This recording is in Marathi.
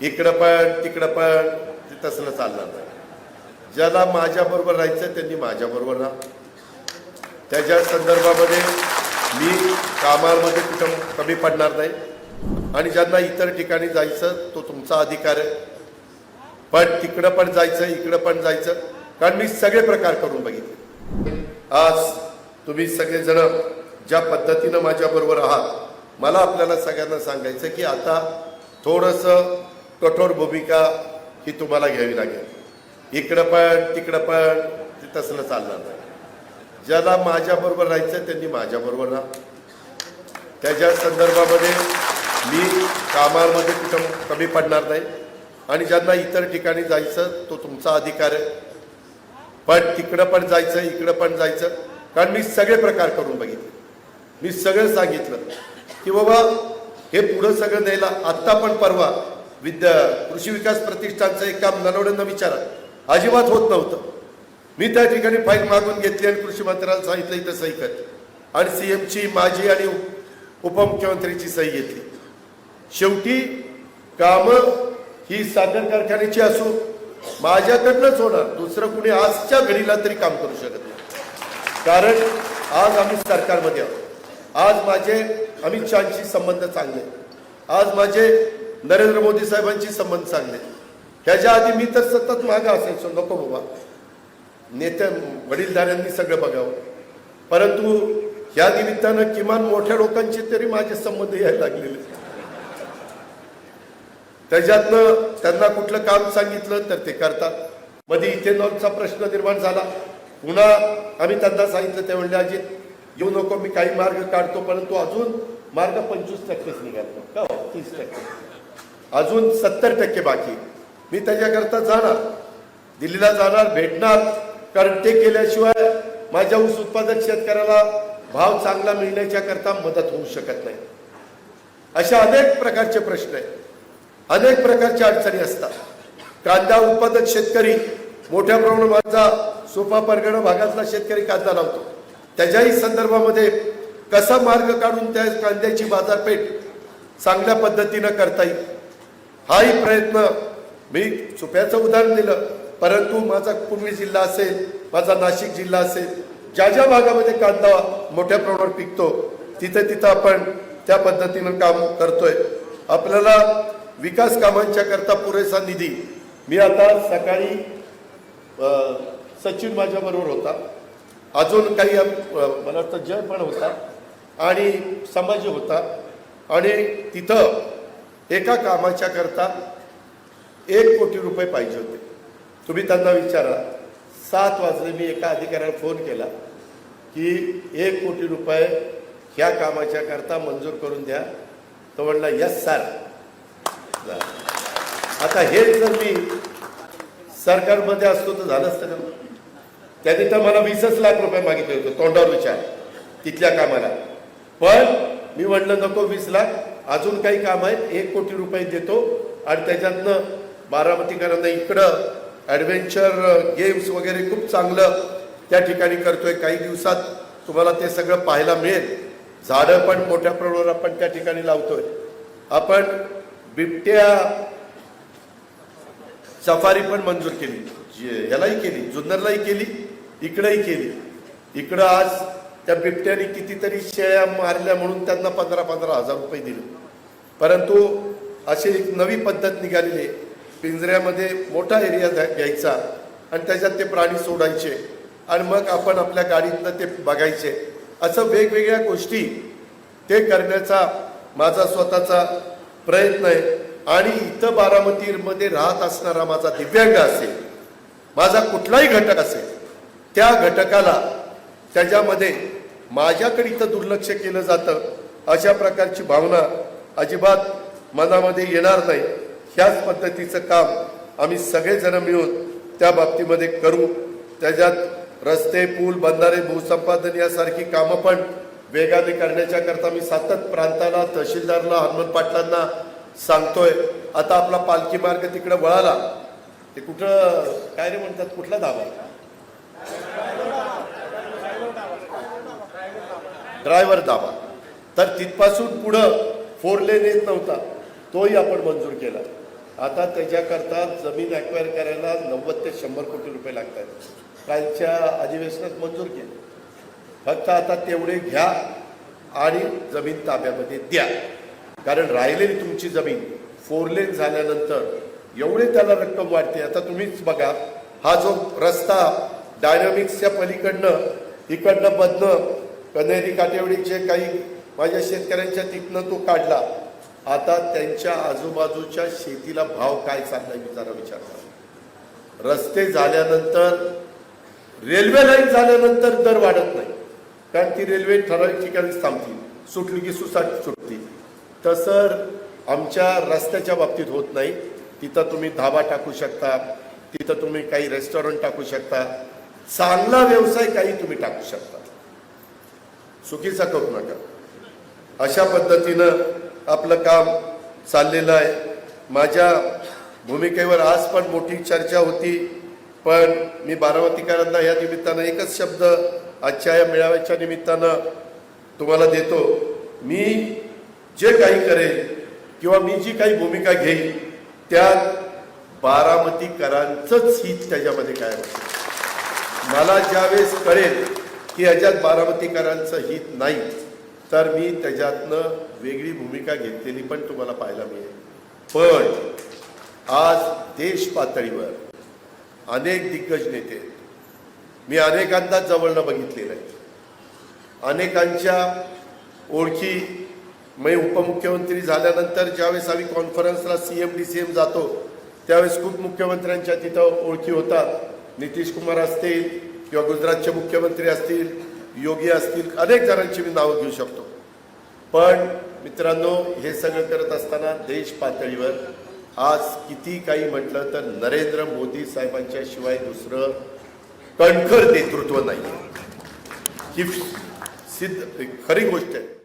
इकडं पण तिकडं पण ते तसलं चालणार नाही. ज्याला माझ्याबरोबर राहायचं त्यांनी माझ्याबरोबर राहा. त्याच्या संदर्भामध्ये मी कामामध्ये कुठं कमी पडणार नाही. आणि ज्यांना इतर ठिकाणी जायचं तो तुमचा अधिकार आहे. पण तिकडं पण जायचं इकडं पण जायचं कारण मी सगळे प्रकार करून बघितले. आज तुम्ही सगळेजण ज्या पद्धतीनं माझ्याबरोबर आहात मला आपल्याला सगळ्यांना सांगायचं की आता थोडंसं कठोर भूमिका ही तुम्हाला घ्यावी लागेल. इकडं पण तिकडं पण ते तसलं चालणार नाही. ज्याला माझ्याबरोबर राहायचं त्यांनी माझ्याबरोबर राहा. त्याच्या संदर्भामध्ये मी कामामध्ये कुठं कमी पडणार नाही. आणि ज्यांना इतर ठिकाणी जायचं तो तुमचा अधिकार आहे. पण तिकडं पण जायचं इकडं पण जायचं. कारण मी सगळे प्रकार करून बघितले. मी सगळं सांगितलं की बाबा हे पुढं सगळं द्यायला आत्ता पण परवा विद्या कृषी विकास प्रतिष्ठानचं एक काम नलवड्यांना विचारा. अजिबात होत नव्हतं. मी त्या ठिकाणी फाईल मागून घेतली आणि कृषी मंत्र्याला सांगितलं इथं सही कर. आणि सी एमची माझी आणि उपमुख्यमंत्र्यांची उपमुख्यमंत्रीची सही घेतली. शेवटी कामं ही साखर कारखान्याची असो माझ्याकडनंच होणार. दुसरं कुणी आजच्या घडीला तरी काम करू शकत नाही. कारण आज आम्ही सरकारमध्ये आहोत. आज माझे अमित शहाशी संबंध चांगले आज माझे नरेंद्र मोदी साहेबांशी संबंध चांगले. ह्याच्या आधी मी तर सतत मागं असायचो नको बाबा. नेत्या वडीलधाऱ्यांनी सगळं बघावं. परंतु या निमित्तानं किमान मोठ्या लोकांचे तरी माझे संबंध यायला लागलेले. त्याच्यातनं त्यांना कुठलं काम सांगितलं तर ते करतात. मध्ये इथेनॉलचा प्रश्न निर्माण झाला. पुन्हा आम्ही त्यांना सांगितलं ते म्हणले अजित येऊ नको मी काही मार्ग काढतो. परंतु अजून मार्ग पंचवीस टक्केच निघालो. का हो? तीस टक्के. अजून सत्तर टक्के बाकी. मी त्याच्याकरता जाणार. दिल्लीला जाणार भेटणार. कारण ते केल्याशिवाय माझ्या ऊस उत्पादक शेतकऱ्याला भाव चांगला मिळण्याच्या करता मदत होऊ शकत नाही. अशा अनेक प्रकारचे प्रश्न आहेत. अनेक प्रकारच्या अडचणी असतात. कांदा उत्पादक शेतकरी मोठ्या प्रमाणात माझा सोपा परगणा भागातला शेतकरी कांदा लावतो. त्याच्याही संदर्भामध्ये कसा मार्ग काढून त्या कांद्याची बाजारपेठ चांगल्या पद्धतीनं करता येईल? हाही प्रयत्न मी चुप्याचं उदाहरण दिलं. परंतु माझा पुणे जिल्हा असेल माझा नाशिक जिल्हा असेल ज्या ज्या भागामध्ये कांदा मोठ्या प्रमाणावर पिकतो तिथे तिथं आपण त्या पद्धतीनं काम करतोय. आपल्याला विकास कामांच्या करता पुरेसा निधी. मी आता सकाळी सचिन माझ्याबरोबर होता. अजून काही मला वाटतं जय पण होता. आणि संभाजी होता. आणि तिथं एका कामाच्या करता एक कोटी रुपये पाहिजे होते. तुम्ही त्यांना विचारा. सात वाजले मी एका अधिकाऱ्याला फोन केला की एक कोटी रुपये ह्या कामाच्या करता मंजूर करून द्या. तो म्हणला यस सर आता हे जर मी सरकारमध्ये असतो तर झालं असतं का? त्याने तर मला वीसच लाख रुपये मागितले होते तोंडावर विचार तिथल्या कामाला. पण मी म्हटलं नको वीस लाख अजून काही काम आहेत. एक कोटी रुपये देतो. आणि त्याच्यातनं बारामतीकरांना इकडं ॲडव्हेंचर गेम्स वगैरे खूप चांगलं त्या ठिकाणी करतोय. काही दिवसात तुम्हाला ते सगळं पाहायला मिळेल. झाडं पण मोठ्या प्रमाणावर आपण त्या ठिकाणी लावतोय. आपण बिबट्या सफारी पण मंजूर केली. जे- ह्यालाही केली. जुन्नरलाही केली. इकडंही केली. इकडं आज त्या बिबट्याने कितीतरी शेळ्या मारल्या म्हणून त्यांना पंधरा पंधरा हजार रुपये दिले. परंतु अशी एक नवी पद्धत निघालेली आहे. पिंजऱ्यामध्ये मोठा एरिया घ्यायचा आणि त्याच्यात ते प्राणी सोडायचे आणि मग आपण आपल्या गाडीतनं ते बघायचे. असं वेगवेगळ्या गोष्टी ते करण्याचा माझा स्वतःचा प्रयत्न आहे. आणि इथं बारामतीमध्ये राहत असणारा माझा दिव्यांग असेल माझा कुठलाही घटक असेल त्या घटकाला त्याच्यामध्ये माझ्याकडे इथं दुर्लक्ष केलं जातं अशा प्रकारची भावना अजिबात मनामध्ये येणार नाही. ह्याच पद्धतीचं काम आम्ही सगळेजण मिळून त्या बाबतीमध्ये करू. त्याच्यात रस्ते पूल बंधारे भूसंपादन यासारखी कामं पण वेगाने करण्याच्या करता मी सातत प्रांताला तहसीलदारला हनुमान पाटलांना सांगतोय. आता आपला पालखी मार्ग तिकडे वळाला. ते कुठं काय रे म्हणतात कुठला धाबा? ड्रायव्हर दाबा. तर तिथपासून पुढं फोर लेन येत नव्हता. तोही आपण मंजूर केला. आता त्याच्याकरता जमीन ॲक्वायर करायला नव्वद ते शंभर कोटी रुपये लागतात. कालच्या अधिवेशनात मंजूर केले. फक्त आता तेवढे घ्या आणि जमीन ताब्यामध्ये द्या. कारण राहिलेली तुमची जमीन फोर लेन झाल्यानंतर एवढे त्याला रक्कम वाढते. आता तुम्हीच बघा हा जो रस्ता डायनामिक्सच्या पलीकडनं इकडनं बदनं कन्हेरी काटेवडीचे काही माझ्या शेतकऱ्यांच्या तिथनं तो काढला. आता त्यांच्या आजूबाजूच्या शेतीला भाव काय चाललाय विचारा जरा करा. रस्ते झाल्यानंतर रेल्वे लाईन झाल्यानंतर दर वाढत नाही. कारण ती रेल्वे ठराविक ठिकाणीच थांबतील सुटली की सुसाट सुटती. तसं आमच्या रस्त्याच्या बाबतीत होत नाही. तिथं तुम्ही धाबा टाकू शकता. तिथं तुम्ही काही रेस्टॉरंट टाकू शकता. चांगला व्यवसाय काही तुम्ही टाकू शकता. चुकीचा करू नका अशा पद्धतीनं आपलं काम चाललेलं आहे. माझ्या भूमिकेवर आज पण मोठी चर्चा होती पण मी बारामतीकरांना या निमित्तानं एकच शब्द आजच्या या मेळाव्याच्या निमित्तानं तुम्हाला देतो. मी जे काही करेल किंवा मी जी काही भूमिका घेईन त्यात बारामतीकरांचंच हित त्याच्यामध्ये काय होतं मला ज्यावेळेस कळेल की ह्याच्यात बारामतीकरांचं हित नाही तर मी त्याच्यातनं वेगळी भूमिका घेतलेली पण तुम्हाला पाहायला मिळेल. पण आज देश पातळीवर अनेक दिग्गज नेते मी अनेकांदा जवळनं बघितलेलं आहे. अनेकांच्या ओळखी मी उपमुख्यमंत्री झाल्यानंतर ज्यावेळेस आम्ही कॉन्फरन्सला C M D C M जातो त्यावेळेस खूप मुख्यमंत्र्यांच्या तिथं ओळखी होतात. नितीश कुमार असतील किंवा गुजरातचे मुख्यमंत्री असतील योगी असतील अनेक जणांची मी नावं घेऊ शकतो. पण मित्रांनो हे सगळं करत असताना देश पातळीवर आज किती काही म्हटलं तर नरेंद्र मोदी साहेबांच्या शिवाय दुसरं कणखर नेतृत्व नाही ही सिद्ध खरी गोष्ट आहे.